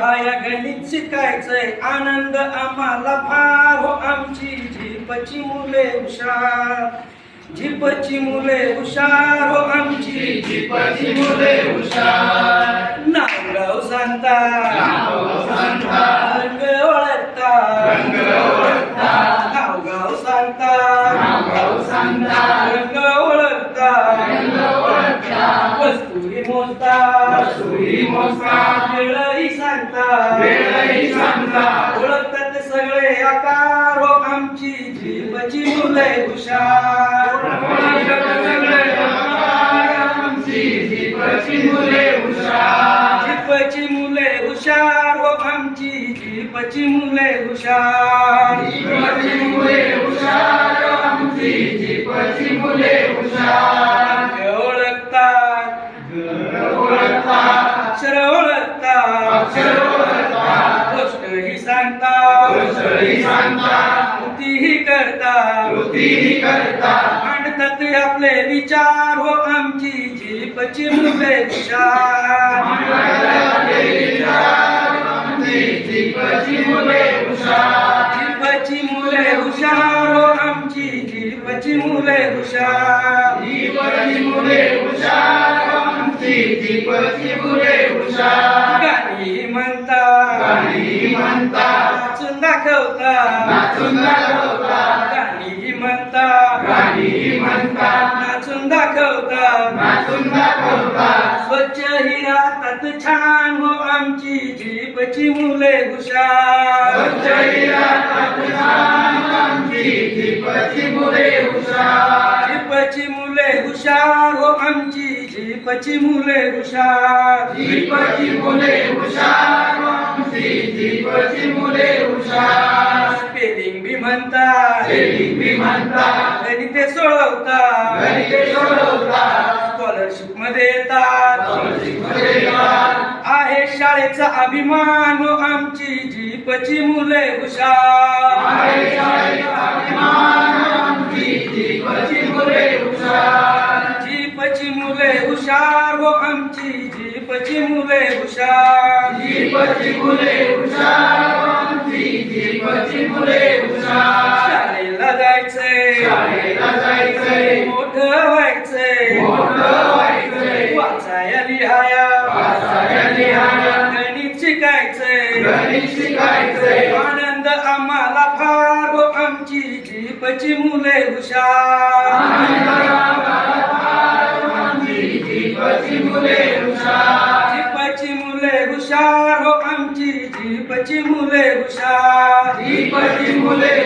Haya गणित शिकायचंय. आनंद आम्हाला फार हो आमची. झिपची मुले हुशार. झिपची मुले हुशार हो आमची. झिपची मुले हुशार. सांगता. रंग ओळखता. रंग ओळखता. नावगाव सांगता. रंग ओळखता. रंग ओळखता. वस्तुही मोजता. वस्तुही मोजता. सांगता वेळही सांगता ओळखतात सगळे आकार. हो आमची जीवची मुले हुशार. सगळे आकार. आमची झिपची मुले हुशार. जीपची मुले हुशार. हो आमची जीपची मुले हुशार. झिपची मुले हुशार. आमची झिपची मुले हुशार. ओळखतात ओळखतात अक्षर ओळखता गोष्टही सांगता गोष्टही सांगता कृतीही करता कृतीही करता मांडतात आपले विचार हो आमची जीपची मुले हुशार झिपची मुले हुशार जीपची मुले हुशार हो आमची जीपची मुले हुशार जीपची मुले हुशार आमची जीपची मुले हुशार. नाचून दाखवतात नाचून दाखवतात गाणी म्हणतात गाणी म्हणतात नाचून दाखवतात नाचून दाखवतात स्वच्छ ही राहतात छान हो आमची जीपची मुले हुशार. स्वच्छही राहतात छान आमची झिपची मुले हुशार. जीपची मुले हुशार हो आमची जीपची मुले हुशार. झिपची मुले हुशार. झिपची मुले हुशार बी म्हणतात. गणिते सोडवतात. गणिते सोडवतात. स्कॉलरशिपमध्ये येतात. आहे शाळेचा अभिमान. आमची जीपची मुले हुशार आहे शाळेचा अभिमान. आमची झिपची मुले हुशार जीपची मुले हुशार. हो आमची जीपची मुले हुशार. मुले हुशार आमची झिपची मुले हुशार शाळेला जायचंय. शाळेला जायचंय. मोठं व्हायचंय. मोठं व्हायचंय. वाचाया लिहाया वाचाया लिहाया गणित शिकायचंय. गणित शिकायचंय. आनंद आम्हाला फार. हो आमची जीपची मुले हुशार. झिपची मुले हुशार. जीपची मुले हुशार. दीपची मुले हुशार. दीपची मुले